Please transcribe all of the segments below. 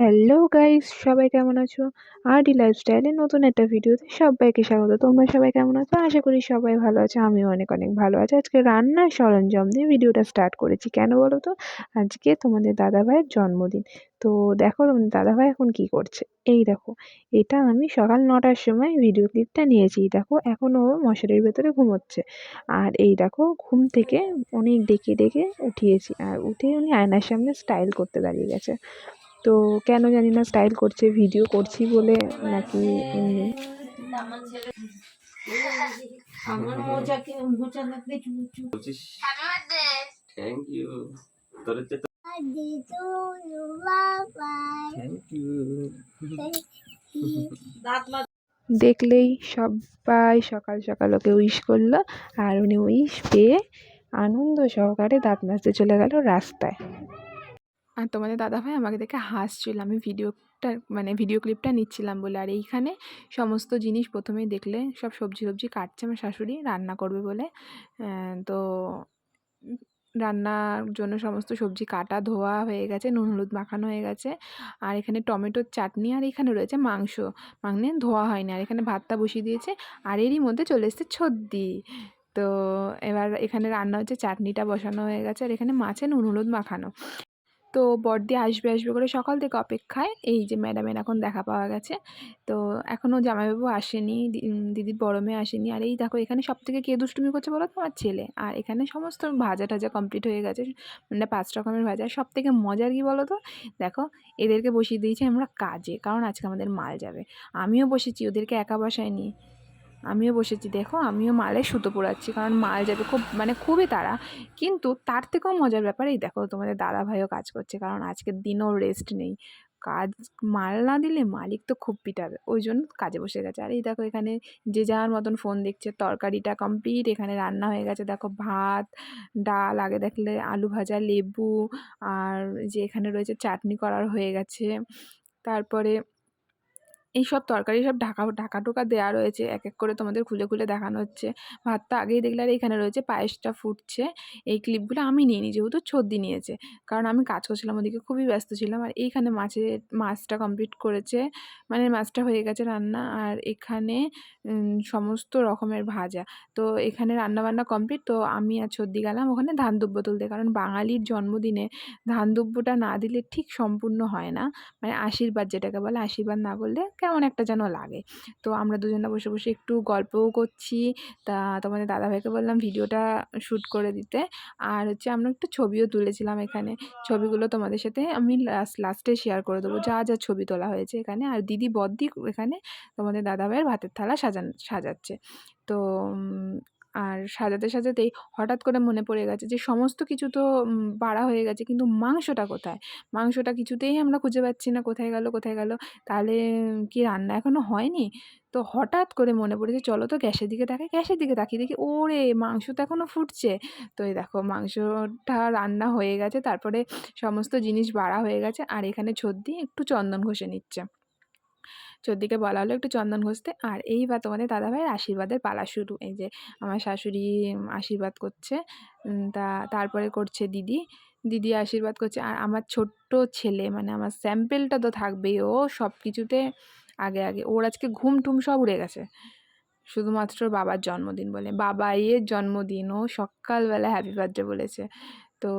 Hello guys সবাই কেমন আছো? আরডি লাইফস্টাইলের নতুন একটা ভিডিওতে সবাইকে স্বাগত। তোমরা সবাই কেমন আছো? আশা করি সবাই ভালো আছো। আমিও অনেক অনেক ভালো আছি। আজকে রান্নার সরঞ্জাম দিয়ে ভিডিওটা স্টার্ট করেছি। কেন বলো তো? আজকে তোমাদের দাদাভাইয়ের জন্মদিন। তো দেখো, তোমাদের দাদাভাই এখন কি করছে? এই দেখো, এটা আমি সকাল নটার সময় ভিডিও ক্লিপটা নিয়েছি। দেখো এখনও মশারির ভেতরে ঘুমোচ্ছে। আর এই দেখো, ঘুম থেকে অনেক ডেকে ডেকে উঠিয়েছি। আর উঠে উনি আয়নার সামনে স্টাইল করতে দাঁড়িয়ে গেছে। তো কেন জানি না স্টাইল করছে ভিডিও করছি বলে নাকি এমনি। থ্যাংক ইউ দেখলেই সবাই সকাল সকাল ওকে উইশ করল আর উনি উইশ পেয়ে আনন্দ সহকারে দাঁত মাজতে চলে গেল রাস্তায়। আর তোমাদের দাদাভাই আমাকে দেখে হাসছিল। আমি ভিডিওটা মানে ভিডিও ক্লিপটা নিচ্ছিলাম বলে। আর এইখানে সমস্ত জিনিস প্রথমেই দেখলে সব সবজি সবজি কাটছে আমার শাশুড়ি, রান্না করবে বলে। তো রান্নার জন্য সমস্ত সবজি কাটা, ধোয়া হয়ে গেছে, নুন, হলুদ মাখানো হয়ে গেছে। আর এখানে টমেটোর চাটনি আর এখানে রয়েছে মাংস। মানে ধোয়া হয়নি। আর এখানে ভাতটা বসিয়ে দিয়েছে। আর এরই মধ্যে চলে এসেছে ছদ্দি। তো এবার এখানে রান্না হচ্ছে, চাটনিটা বসানো হয়ে গেছে। আর এখানে মাছে নুন, হলুদ মাখানো। তো বড়দি আসবে আসবে করে সকাল থেকে অপেক্ষায় এই যে ম্যাডামের এখন দেখা পাওয়া গেছে। তো এখনও জামাইবাবু আসেনি দিদির বড় মেয়ে আসেনি। আর এই দেখো এখানে সব থেকে কে দুষ্টুমি করছে বলো তো? আমার ছেলে। আর এখানে সমস্ত ভাজা টাজা কমপ্লিট হয়ে গেছে। মানে পাঁচ রকমের ভাজা। সব থেকে মজার কি বলো তো? দেখো এদেরকে বসিয়ে দিয়েছি আমরা কাজে। কারণ আজকে আমাদের মাল যাবে। আমিও বসেছি, ওদেরকে একা বসায়নি। আমিও বসেছি। দেখো, আমিও মালে সুতো পোড়াচ্ছি, কারণ মাল যাবে খুব মানে খুবই তাড়া। কিন্তু তার থেকেও মজার ব্যাপার, এই দেখো তোমাদের দাদা ভাইও কাজ করছে, কারণ আজকের দিনও রেস্ট নেই। কাজ, মাল না দিলে মালিক তো খুব পিটাবে, ওই জন্য কাজে বসে গেছে। আর এই দেখো এখানে যে যার মতন ফোন দেখছে, তরকারিটা কমপ্লিট এখানে রান্না হয়ে গেছে। দেখো ভাত, ডাল, আগে দেখলে আলু ভাজা, লেবু, আর যে এখানে রয়েছে, চাটনি করার হয়ে গেছে। তারপরে এই সব তরকারি সব ঢাকা ঢাকা টোকা দেওয়া রয়েছে এক এক করে তোমাদের খুলে খুলে দেখানো হচ্ছে। ভাতটা আগেই দেখলে আর এখানে রয়েছে পায়েসটা ফুটছে। এই ক্লিপগুলো আমি নিয়ে নিই যেহেতু ছদ্দি নিয়েছে। কারণ আমি কাজ করছিলাম ওদিকে, খুবই ব্যস্ত ছিলাম। আর এইখানে মাছের, মাছটা কমপ্লিট করেছে। মানে মাছটা হয়ে গেছে রান্না। আর এখানে সমস্ত রকমের ভাজা। তো এখানে রান্না বান্না কমপ্লিট তো আমি আর ছদ্দি গেলাম ওখানে ধান দুব্য তুলতে। কারণ বাঙালির জন্মদিনে ধান দুব্যটা না দিলে ঠিক সম্পূর্ণ হয় না। মানে আশীর্বাদ যেটাকে বলে, আশীর্বাদ না করলে কেমন একটা যেন লাগে। তো আমরা দুজনে বসে বসে একটু গল্পও করছি। তা তোমাদের দাদাভাইকে বললাম ভিডিওটা শ্যুট করে দিতে। আর হচ্ছে আমরা একটু ছবিও তুলেছিলাম এখানে। ছবিগুলো তোমাদের সাথে আমি লাস্ট লাস্টে শেয়ার করে দেবো। যা যা ছবি তোলা হয়েছে এখানে। আর দিদি বদ্দি এখানে তোমাদের দাদাভাইয়ের ভাতের থালা সাজান, সাজাচ্ছে। তো সাজাতে, সাজাতেই হঠাৎ করে মনে পড়ে গেছে যে, সমস্ত কিছু তো বাড়া হয়ে গেছে। কিন্তু মাংসটা কোথায়? মাংসটা কিছুতেই আমরা খুঁজে পাচ্ছি না। কোথায় গেল কোথায় গেল? তাহলে কি রান্না এখনও হয়নি? তো হঠাৎ করে মনে পড়েছে চলো তো গ্যাসের দিকে তাকাই, গ্যাসের দিকে তাকিয়ে দেখি, ওরে, মাংস তো এখনও ফুটছে। তো এই দেখো, মাংসটা রান্না হয়ে গেছে। তারপরে সমস্ত জিনিস বাড়া হয়ে গেছে। আর এখানে ছদ্দি একটু চন্দন ঘষে নিচ্ছে। চোদ্দিকে বলা হলো একটু চন্দন ঘষতে। আর এইবার তোমাদের দাদাভাইয়ের আশীর্বাদের পালা শুরু। এই যে আমার শাশুড়ি আশীর্বাদ করছে তা তারপরে করছে দিদি। দিদি আশীর্বাদ করছে। আর আমার ছোট্ট ছেলে মানে আমার স্যাম্পেলটা তো থাকবেই, ও সব কিছুতে আগে আগে। ওর আজকে ঘুম টুম সব উড়ে গেছে। শুধুমাত্র বাবার জন্মদিন বলে। বাবা জন্মদিন, ও সকালবেলা হ্যাপি বার্থডে বলেছে। তো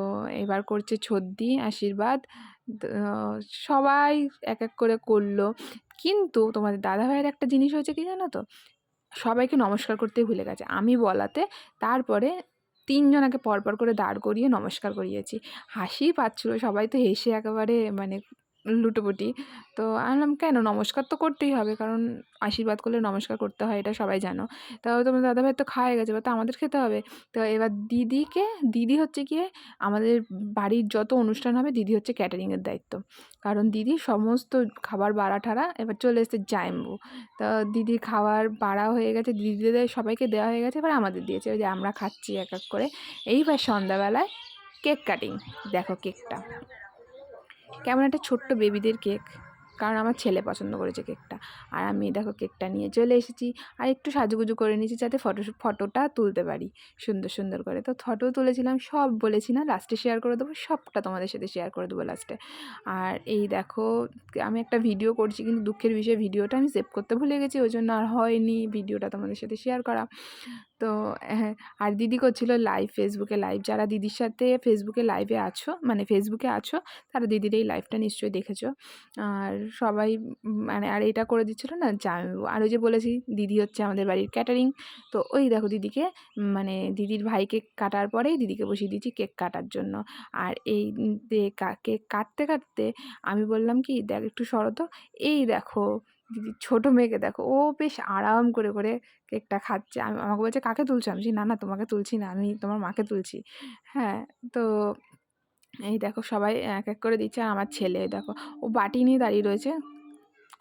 এবার করছে ছদ্দি আশীর্বাদ। সবাই এক এক করে করল। কিন্তু তোমাদের দাদাভাইয়ের একটা জিনিস হয়েছে কি জানো তো? সবাইকে নমস্কার করতে ভুলে গেছে। আমি বলাতে তারপরে তিনজনাকে পরপর করে দাঁড় করিয়ে নমস্কার করিয়েছি। হাসি পাচ্ছিল, সবাই তো হেসে একেবারে মানে লুটোপুটি। তো আমি বললাম, কেন? নমস্কার তো করতেই হবে, কারণ আশীর্বাদ করলে নমস্কার করতে হয়, এটা সবাই জানো। তাও তোমার দাদাভাই তো খাওয়া গেছে, এবার তো আমাদের খেতে হবে। তো এবার দিদিকে, দিদি হচ্ছে গিয়ে আমাদের বাড়ির যত অনুষ্ঠান হবে, দিদি হচ্ছে ক্যাটারিংয়ের দায়িত্ব। কারণ দিদি সমস্ত খাবার বাড়া ঠাড়া, এবার চলে এসেছে জায়ম্বু তো দিদির খাবার বাড়া হয়ে গেছে, দিদিদের সবাইকে দেওয়া হয়ে গেছে, এবার আমাদের দিয়েছে। ওই যে আমরা খাচ্ছি এক এক করে। এইবার সন্ধ্যাবেলায় কেক কাটিং। দেখো কেকটা। কেমন একটা ছোট্ট বেবিদের কেক। কারণ আমার ছেলে পছন্দ করেছে কেকটা। আর আমি দেখো কেকটা নিয়ে চলে এসেছি। আর একটু সাজুগুজু করে নিয়েছি যাতে ফটো, ফটোটা তুলতে পারি সুন্দর সুন্দর করে। তো ফটো তুলেছিলাম, সব বলেছি না, লাস্টে শেয়ার করে দেবো, সবটা তোমাদের সাথে শেয়ার করে দেবো লাস্টে। আর এই দেখো, আমি একটা ভিডিও করছি, কিন্তু দুঃখের বিষয়ে ভিডিওটা আমি সেভ করতে ভুলে গেছি, ওই জন্য আর হয়নি ভিডিওটা তোমাদের সাথে শেয়ার করা। তো হ্যাঁ আর দিদি করছিল লাইভ ফেসবুকে লাইভ যারা দিদির সাথে ফেসবুকে লাইভে আছো মানে ফেসবুকে আছো, তারা দিদির এই লাইভটা নিশ্চয়ই দেখেছ। আর সবাই মানে আর এটা করে দিচ্ছিল না আর ওই যে বলেছি, দিদি হচ্ছে আমাদের বাড়ির ক্যাটারিং তো ওই দেখো দিদিকে মানে দিদির ভাই কেক কাটার পরেই দিদিকে বসিয়ে দিয়েছি কেক কাটার জন্য। আর এই কেক কাটতে কাটতে আমি বললাম কি, দেখ, একটু সরো তো। এই দেখো ছোটো মেয়েকে দেখো, ও বেশ আরাম করে করে কেকটা খাচ্ছে। আমি, আমাকে বলছে, কাকে তুলছো? আমি না না, তোমাকে তুলছি না, আমি তোমার মাকে তুলছি। হ্যাঁ তো এই দেখো সবাই এক এক করে দিচ্ছে, আর আমার ছেলে, দেখো, ও বাটি নিয়ে দাঁড়িয়ে রয়েছে।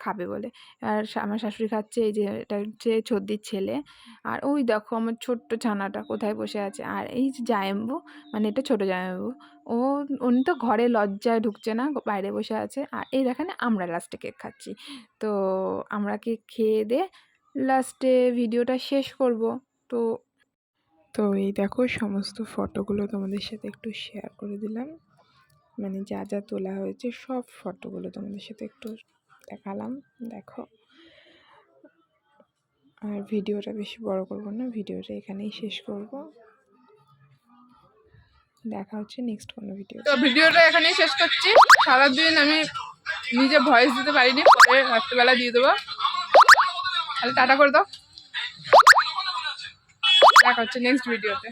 খাবে বলে। আর আমার শাশুড়ি খাচ্ছে এই যে, এটা হচ্ছে ছর্দির ছেলে। আর ওই দেখো আমার ছোট্ট ছানাটা কোথায় বসে আছে। আর এই যে জায়েম্বু মানে এটা ছোটো জায়েম্বু ও, উনি তো ঘরে লজ্জায় ঢুকছে না, বাইরে বসে আছে। আর এই দেখেন আমরা লাস্টে কেক খাচ্ছি। তো আমরা কেক খেয়ে দে লাস্টে ভিডিওটা শেষ করব। তো তো এই দেখো সমস্ত ফটোগুলো তোমাদের সাথে একটু শেয়ার করে দিলাম। মানে যা যা তোলা হয়েছে সব ফটোগুলো তোমাদের সাথে একটু দেখালাম, দেখো। আর ভিডিওটা বেশি বড় করব না, ভিডিওটা এখানেই শেষ করব। দেখা হচ্ছে নেক্সট কোনো ভিডিও তো ভিডিওটা এখানেই শেষ করছি। সারাদিন আমি নিজে ভয়েস দিতে পারিনি, পরে রাত্রিবেলা দিয়ে দেবো। তাহলে টাটা করে দাও। দেখা হচ্ছে নেক্সট ভিডিওতে